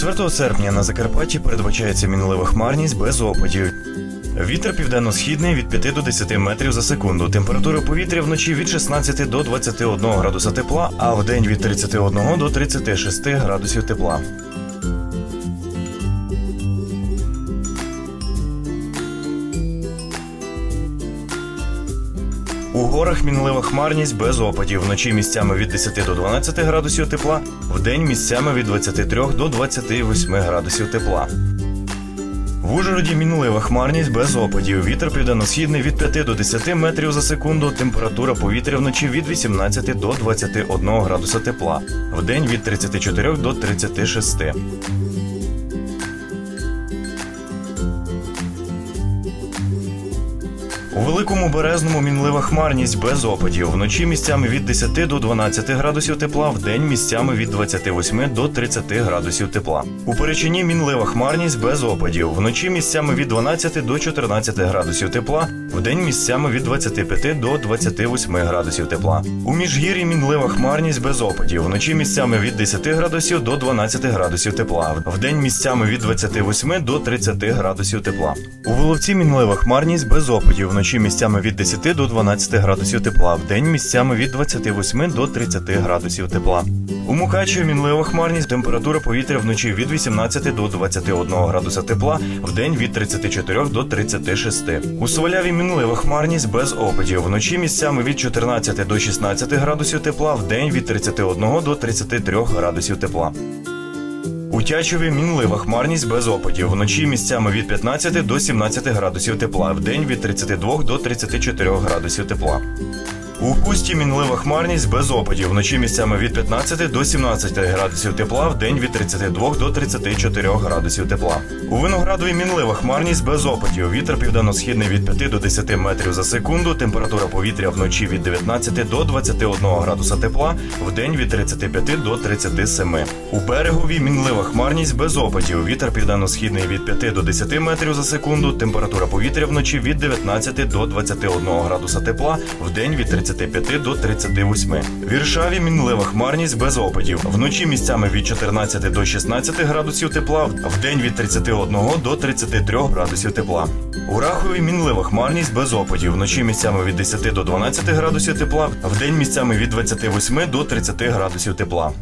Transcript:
4 серпня на Закарпатті передбачається мінлива хмарність без опадів. Вітер південно-східний від 5 до 10 метрів за секунду. Температура повітря вночі від 16 до 21 градуса тепла, а вдень від 31 до 36 градусів тепла. У горах мінлива хмарність без опадів. Вночі місцями від 10 до 12 градусів тепла, вдень місцями від 23 до 28 градусів тепла. В Ужгороді мінлива хмарність без опадів. Вітер південно-східний від 5 до 10 метрів за секунду. Температура повітря вночі від 18 до 21 градуса тепла. Вдень від 34 до 36. У великому березному мінлива хмарність без опадів. Вночі місцями від 10 до 12 градусів тепла, вдень місцями від 28 до 30 градусів тепла. У перечині мінлива хмарність без опадів. Вночі місцями від 12 до 14 градусів тепла, вдень місцями від 25 до 28 градусів тепла. У міжгір'ї мінлива хмарність без опадів. Вночі місцями від 10 градусів до 12 градусів тепла. Вдень місцями від 28 до 30 градусів тепла. У Воловці мінлива хмарність без опадів. Вночі місцями від 10 до 12 градусів тепла. Вдень місцями від 28 до 30 градусів тепла. У Мукачеві мінлива хмарність. Температура повітря вночі від 18 до 21 градуса тепла. Вдень від 34 до 36. У Сваляві мінлива хмарність без опадів. Вночі місцями від 14 до 16 градусів тепла. Вдень від 31 до 33 градусів тепла. У мінлива хмарність без опадів. Вночі місцями від 15 до 17 градусів тепла. в день від 32 до 34 градусів тепла. У Хусті мінлива хмарність без опадів. Вночі місцями від 15 до 17 градусів тепла, вдень від 32 до 34 градусів тепла. У Виноградові мінлива хмарність без опадів. Вітер південно-східний від 5 до 10 метрів за секунду. Температура повітря вночі від 19 до 21 градуса тепла, вдень від 35 до 37. У берегові мінлива хмарність без опадів. Вітер південно-східний від 5 до 10 метрів за секунду. Температура повітря вночі від 19 до 21 градуса тепла, вдень від 35 до 38. В Віршаві мінлива хмарність без опадів. Вночі місцями від 14 до 16 градусів тепла, вдень від 31 до 33 градусів тепла. У Рахові мінлива хмарність без опадів. Вночі місцями від 10 до 12 градусів тепла, вдень місцями від 28 до 30 градусів тепла.